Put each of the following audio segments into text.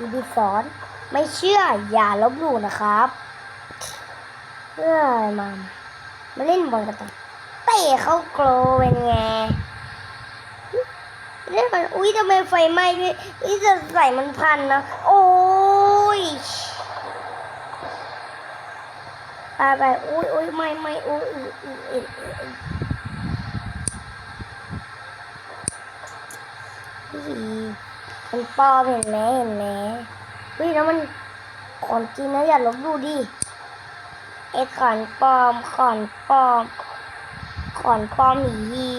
บีบีสอน ไม่เชื่ออย่าลบหลู่นะครับเอ้ยมามาเล่นบอลกันต่อเตะเข้าโกลเป็นไงเล่นมันอุ้ยทำไมไฟไหม้ด้วยอุ้ยจะใส่มันพันนะโอ้ยไปไปอุ้ยอุ้ยไม่ไม่อุ้ยอุ้ยอุ้ยอุ้ยอุ้ยอุ้ย มันปลอมเห็นไหมเห็นไหมเฮ้ยแล้วมันของจริงนะอย่าลบหลู่ดิไอ้ขอนปลอมขอนปลอมขอนปลอมหนี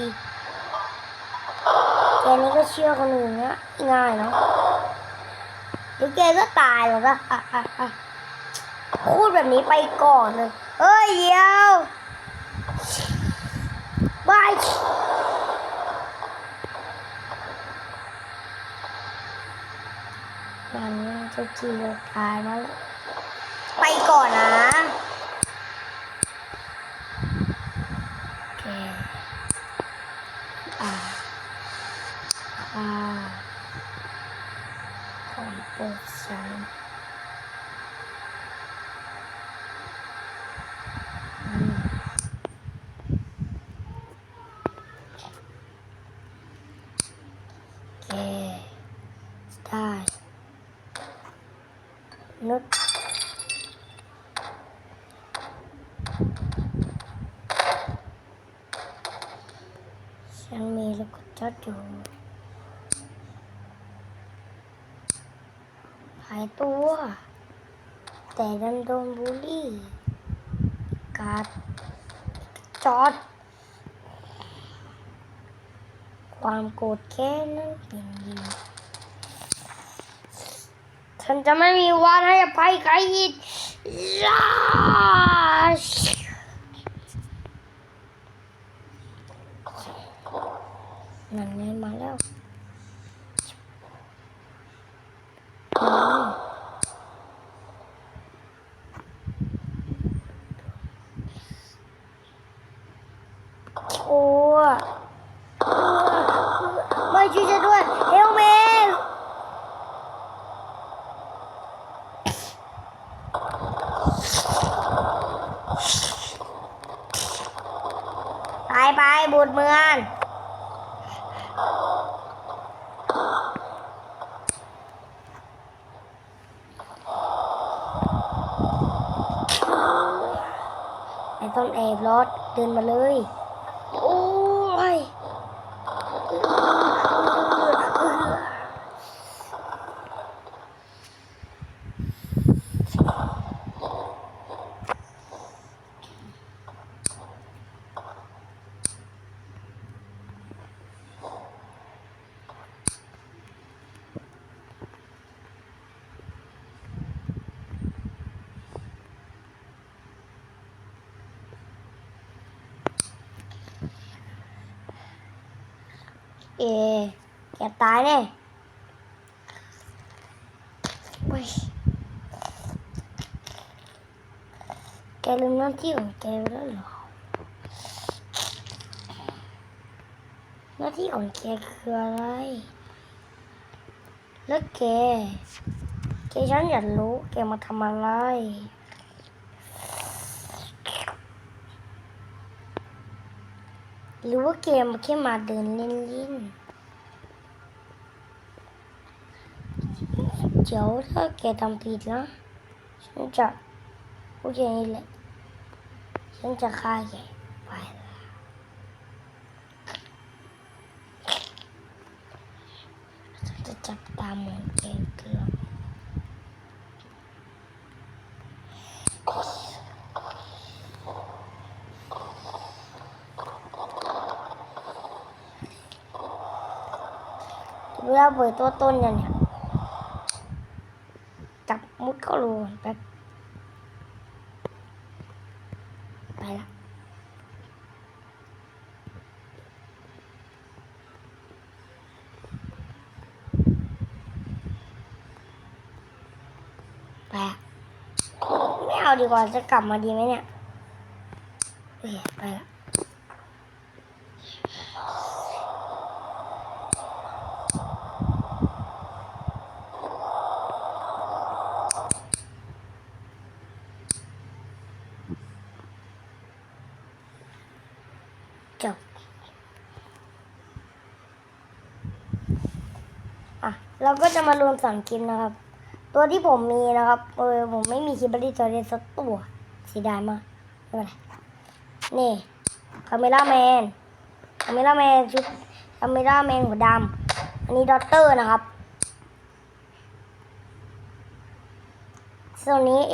แกนี่ก็เชื่อคนอื่นนะง่ายเนาะเดี๋ยวแกก็ตายหรอกนะอะอะอะพูดแบบนี้ไปก่อนเลยเอ้ยเดี๋ยวบาย มันจะจีบตายมาแล้วไปก่อนนะโอเคอ่าอ่าของโปรดฉันอืมโอเค ได้นุด ฉันมีลูกกระจกอยู่หายตัว แต่ดันโดนบูลลี่กาดจอด ความโกรธแค้นนั้นเป็นยิงฉันจะไม่มีวันให้อภัยใครอีก ย่านั่นไงมาแล้วอืมโอ้ไม่ช่วยฉันด้วยเฮลเมนไปไปบูดเมือง ไอ้ต้นแอบรถเดินมาเลย โอ้ย เอ แกตายแน่ยแกลืมหน้าที่ของแกไปแล้วเหรอ หน้าที่ของแกคืออะไร แล้วแก แกฉันอยากรู้แกมาทำอะไร หรือว่าแกมาแค่มาเดินเล่นๆเดี๋ยวถ้าแกทำผิดนะฉันจะพูดอย่างนี้แหละฉันจะฆ่าแกไปละฉันจะจับตามองแกเกลือ เวลาเปิดตัวต้นเนี่ยเนี่ยจับมุดเข้ารูแป๊บไปละไปไม่เอาดีกว่าจะกลับมาดีไหมเนี่ยเอ้ยไปละ เราก็จะมารวมสามคลิปนะครับ ตัวที่ผมมีนะครับเออผมไม่มีคิบริจอเรสักตัวสีดามากไม่เป็นไรนี่คาเมล่าแมนคาเมล่าแมนชุดคาเมล่าแมนหัวดำอันนี้ดอตเตอร์นะครับส่วนนี้ไอ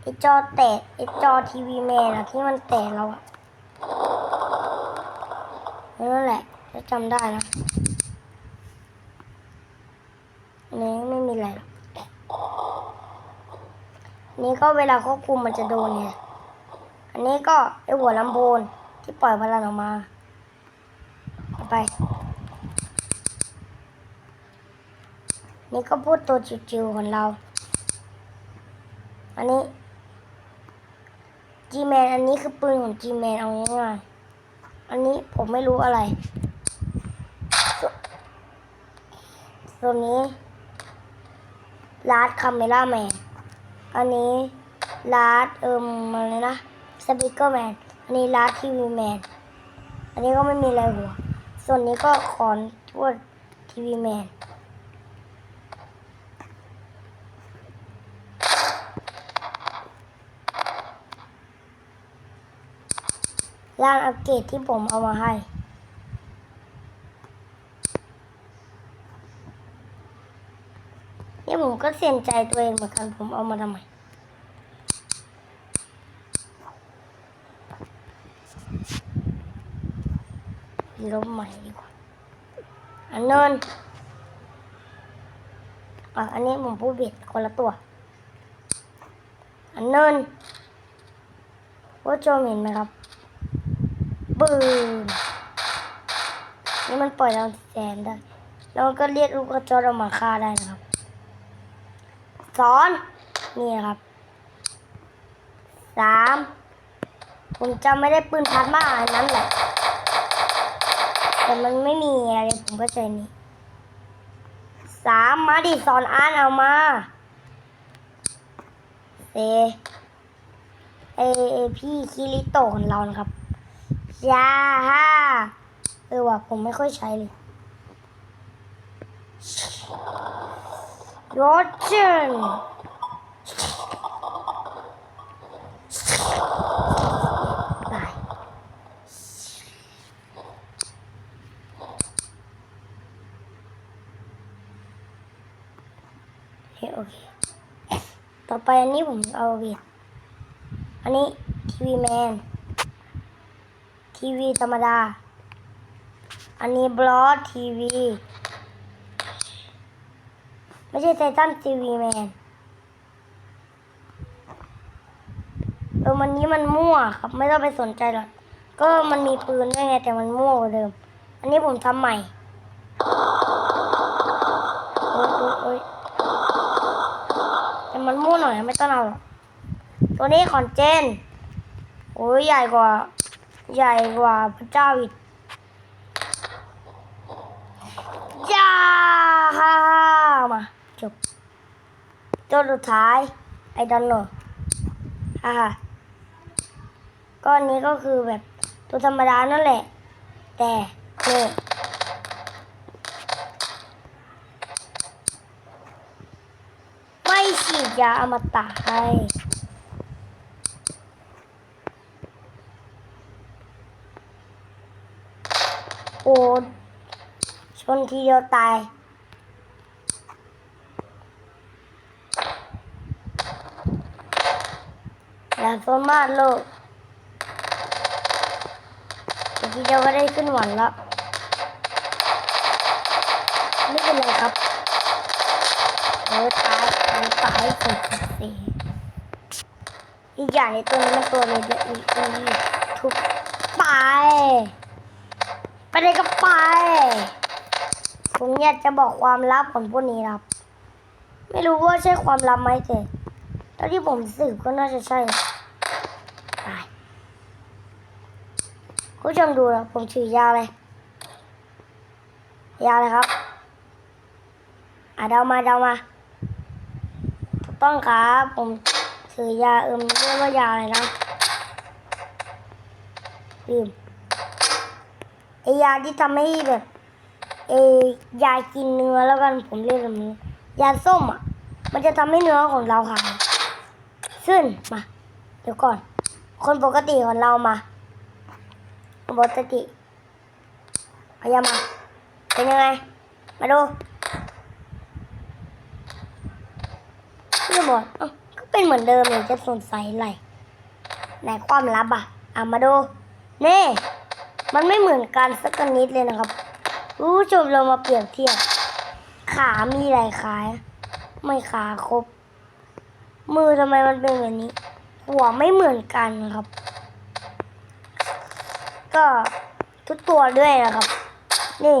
ไอจอแตกไอจอทีวีแมนอะที่มันแตกแล้วอะนั่นแหละจะจำได้นะอันนี้ไม่มีอะไรหรอกอั นนี้ก็เวลาควบคุมมันจะโดนเนี่ยอันนี้ก็ไอหัวลำโพงที่ปล่อยพลังออกมา ไป นี่ก็พูดตัวจิ๋วๆของเรา อันนี้ G-Man อันนี้คือปืนของ G-Man เอาง่ายๆอันนี้ผมไม่รู้อะไรส่วนี้ลาดคาเมล่าแมน อันนี้ลาร์ดเอิมอะไรนะสปิเกอร์แมนอันนี้ลาร์ดทีวีแมนอันนี้ก็ไม่มีอะไรหัว ส่วนนี้ก็คอนทวดทีวีแมนร้านอัปเกรดที่ผมเอามาให้ นี่ผม ก็เสียนใจตัวเองเหมือนกันผมเอามาทำไมลบใหม่ดีกว่า อันเนินอะอันนี้ผมพูดผิดคนละตัว อันเนินว่าโจมเห็นไหมครับปืนนี่มันปล่อยเราแสนได้ แล้วมันก็เรียกลูกกระจอกออกมาฆ่าได้นะครับ สอนนี่ครับสามผมจำไม่ได้ปืนพัดมาอันนั้นแหละ แต่มันไม่มีอะไรผมก็ใช้นี่สามมาดิสอนอ่านเอามาเซเอเอพี่คิริโตะของเรานะครับยาฮ่าเออว่ะผมไม่ค่อยใช้เลย โรเจนตายโอเคโอเค ต่อไปอันนี้ผมเอาเวียดอันนี้ทีวีแมน ทีวีธรรมดา อันนี้บล็อสทีวี ไม่ใช่ไททันทีวีแมนเออมันนี้มันมั่วครับ ไม่ต้องไปสนใจหรอกก็มันมีปืนด้วยไง แต่มันมั่วกว่าเดิม อันนี้ผมทำใหม่โอ๊ยโอ๊ยโอ๊ยแต่มันมั่วหน่อยไม่ต้องเอารอกตัวนี้คอนเจนโอ้ยใหญ่กว่า ใหญ่กว่าพระเจ้าอีกจ้าฮ่ามา จบตัวสุดท้าย ไอ้ดอนโนฮ่าฮ่าก้อนนี้ก็คือแบบตัวธรรมดานั่นแหละ แต่นี่ไม่ฉีดยาอมตะให้โอ้ชนทีเดียวตาย อย่าโซนมากลูกเดี๋ยวทีเดียวก็ได้ขึ้นหวันแล้วไม่เป็นไรครับเออตายเออตายสุดสีอีกอย่างในตัวนี้มันตัวเล็กๆอีกทุบไปไปเลยก็ไปผมอยากจะบอกความลับของพวกนี้ครับ ไม่รู้ว่าใช่ความลับไหมแต่ตอนที่ผมสืบก็น่าจะใช่ตายคุณ ผู้ชมดูนะผมถือยาเลย ยาเลยครับ อะเดามาเดามาถูกต้องครับผมถือยาเอิมเรียกว่ายาอะไรนะลืมไอยาที่ทำให้แบบเอยากินเนื้อแล้วกันผมเรียกแบบนี้ยาส้มอะ มันจะทำให้เนื้อของเราหายซึ่งมา เดี๋ยวก่อน คนปกติของเรามา คนปกติพยายามมาเป็นยังไง มาดูพี่บอกเอ้าก็เป็นเหมือนเดิมเลยจะสงสัยอะไรไหนความลับอะอะมาดูนี่มันไม่เหมือนกันสักนิดเลยนะครับรู้ชมเรามาเปรียบเทียบ ขามีหลายขา ไม่ขาครบ มือทำไมมันเป็นแบบนี้ หัวไม่เหมือนกันนะครับ ก็ทุกตัวด้วยนะครับ นี่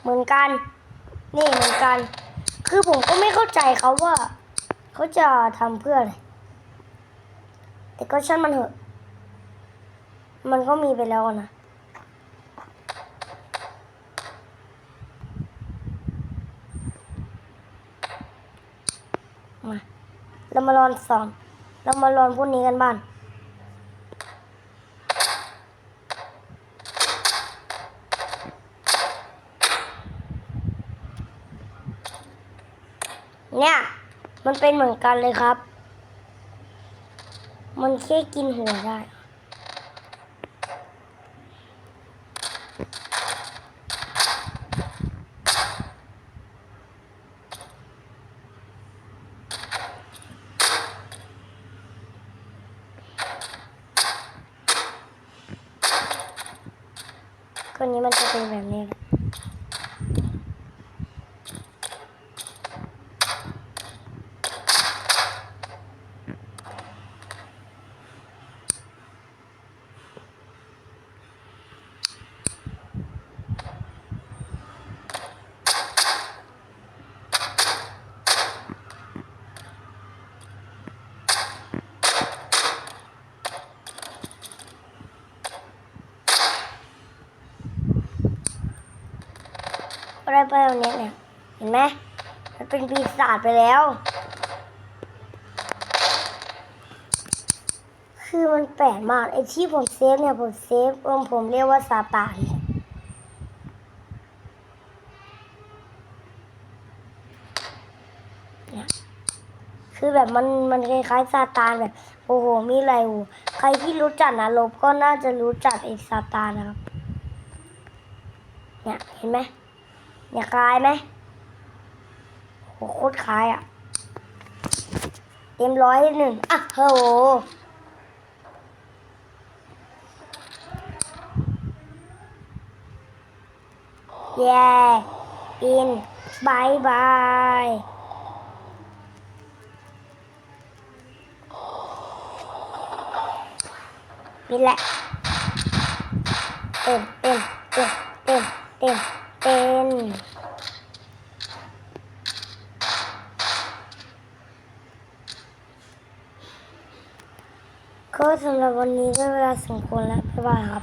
เหมือนกัน นี่เหมือนกัน คือผมก็ไม่เข้าใจเขาว่า เขาจะทำเพื่ออะไรแต่ก็ช่างมันเถอะ มันก็มีไปแล้วนะมาเรามาลองสอน เรามาลองพวกนี้กันบ้าง เนี่ย มันเป็นเหมือนกันเลยครับ มันแค่กินหัวได้ก็นี้มันจะเป็นแบบนี้ อะไรไปแบบนี้เนี่ยเห็นไหมมันเป็นปีศาจไปแล้ว คือมันแปลกมากไอ้ที่ผมเซฟเนี่ยผมเซฟผมผมเรียกว่าซาตานเนี่ยคือแบบมันมันคล้ายๆซาตานแบบโอ้โหมีอะไรหูใครที่รู้จักนะลบก็น่าจะรู้จักไอ้ซาตานนะครับ เนี่ยเห็นไหม เนี่ยคล้ายไหมโหโคตรคล้ายอะ เต็มร้อยหนึ่งอะโหแย่อินบายบายนี่แหละเต้นเต้นเต้นเต้นเต้น เป็น ก็สำหรับวันนี้ได้เวลาสมควรแล้วบ๊ายบายครับ